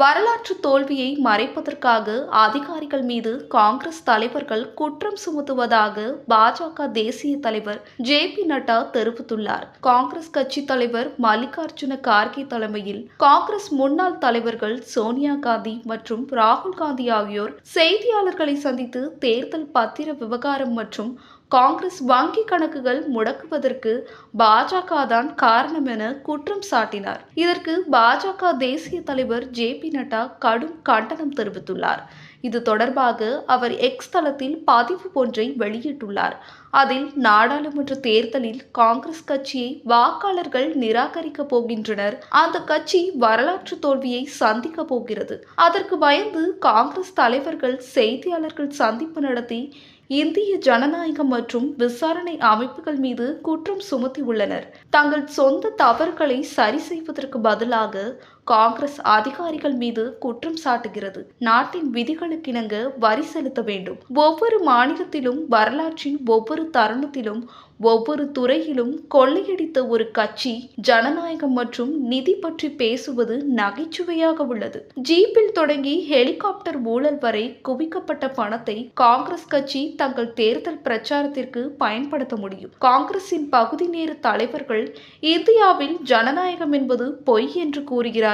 வரலாற்று தோல்வியை மறைப்பதற்காக அதிகாரிகள் மீது காங்கிரஸ் தலைவர்கள் குற்றம் சுமத்துவதாக பாஜக தேசிய தலைவர் ஜே பி நட்டா தெரிவித்துள்ளார். காங்கிரஸ் கட்சி தலைவர் மல்லிகார்ஜுன கார்கே தலைமையில் காங்கிரஸ் முன்னாள் தலைவர்கள் சோனியா காந்தி மற்றும் ராகுல் காந்தி ஆகியோர் செய்தியாளர்களை சந்தித்து தேர்தல் பத்திர விவகாரம் மற்றும் காங்கிரஸ் வங்கி கணக்குகள் முடக்குவதற்கு பாஜக தான் காரணம் என குற்றம் சாட்டினார். இதற்கு பாஜக தேசிய தலைவர் ஜே பி நட்டா கடும் கண்டனம் தெரிவித்துள்ளார். இது தொடர்பாக அவர் எக்ஸ் தளத்தில் பதிவு ஒன்றை வெளியிட்டுள்ளார். அதில் நாடாளுமன்ற தேர்தலில் காங்கிரஸ் கட்சியை வாக்காளர்கள் நிராகரிக்க போகின்றனர். அந்த கட்சி வரலாற்று தோல்வியை சந்திக்க போகிறது. அதற்கு பயந்து காங்கிரஸ் தலைவர்கள் செய்தியாளர்கள் சந்திப்பு நடத்தி இந்திய ஜனநாயகம் மற்றும் விசாரணை அமைப்புகள் மீது குற்றம் சுமத்தியுள்ளனர். தங்கள் சொந்த தவறுகளை சரி செய்வதற்கு பதிலாக காங்கிரஸ் அதிகாரிகள் மீது குற்றம் சாட்டுகிறது. நாட்டின் விதிகளுக்கிணங்க வரி செலுத்த வேண்டும். ஒவ்வொரு மாநிலத்திலும் வரலாற்றின் ஒவ்வொரு தருணத்திலும் ஒவ்வொரு துறையிலும் கொள்ளையடித்த ஒரு கட்சி ஜனநாயகம் மற்றும் நிதி பற்றி பேசுவது நகைச்சுவையாக உள்ளது. ஜீப்பில் தொடங்கி ஹெலிகாப்டர் ஊழல் வரை குவிக்கப்பட்ட பணத்தை காங்கிரஸ் கட்சி தங்கள் தேர்தல் பிரச்சாரத்திற்கு பயன்படுத்த முடியும். காங்கிரசின் பகுதி நேர தலைவர்கள் இந்தியாவில் ஜனநாயகம் என்பது பொய் என்று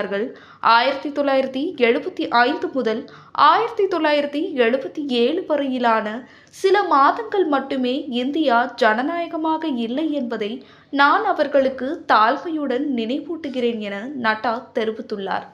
கூறுகிறார்கள் ஆயிரத்தி தொள்ளாயிரத்தி எழுபத்தி ஐந்து முதல் ஆயிரத்தி தொள்ளாயிரத்தி எழுபத்தி ஏழு வரையிலான சில மாதங்கள் மட்டுமே இந்தியா ஜனநாயகமாக இல்லை என்பதை நான் அவர்களுக்கு தாழ்மையுடன் நினைவூட்டுகிறேன் என நட்டா தெரிவித்துள்ளார்.